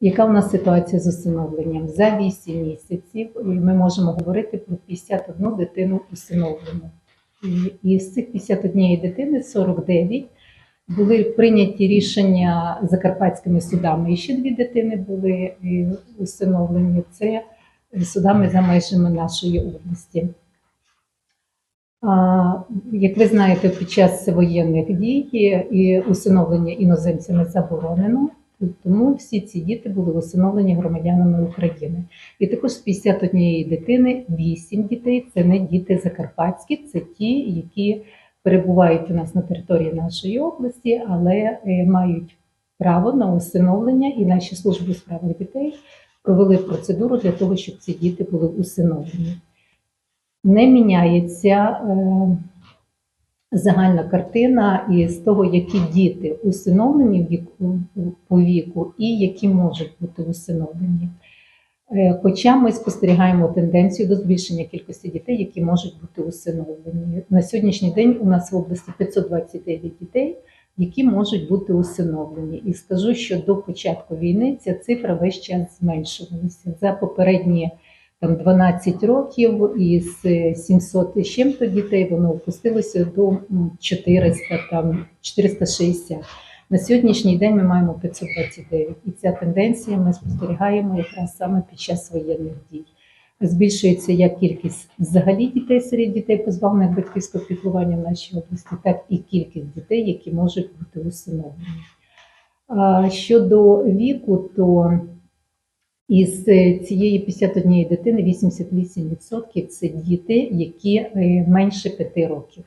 Яка у нас ситуація з усиновленням? За 8 місяців ми можемо говорити про 51 дитину усиновлену. І Із цих 51 дитини 49 були прийняті рішення закарпатськими судами. І ще дві дитини були е, усиновлені. Це судами за межами нашої області. Як ви знаєте, під час воєнних дій і усиновлення іноземцями заборонено, тому всі ці діти були усиновлені громадянами України. І також з 51 дитини 8 дітей це не діти закарпатські, це ті, які перебувають у нас на території нашої області, але е, мають право на усиновлення, і наші служби у справах дітей провели процедуру для того, щоб ці діти були усиновлені. Не міняється е, загальна картина із того, які діти усиновлені віку, по віку і які можуть бути усиновлені. Е, Хоча ми спостерігаємо тенденцію до збільшення кількості дітей, які можуть бути усиновлені. На сьогоднішній день у нас в області 529 дітей, які можуть бути усиновлені. І скажу, що до початку війни ця цифра весь час зменшувалася. За попередні там 12 років із 700 і чим-то дітей воно опустилося до 400, там 460. На сьогоднішній день ми маємо 529. І ця тенденція ми спостерігаємо якраз саме під час воєнних дій. Збільшується як кількість взагалі дітей серед дітей, позбавлених батьківського піклування в нашій області, так і кількість дітей, які можуть бути усиновлені. Щодо віку, то із цієї 51 дитини 88% це діти, які е, менше 5 років.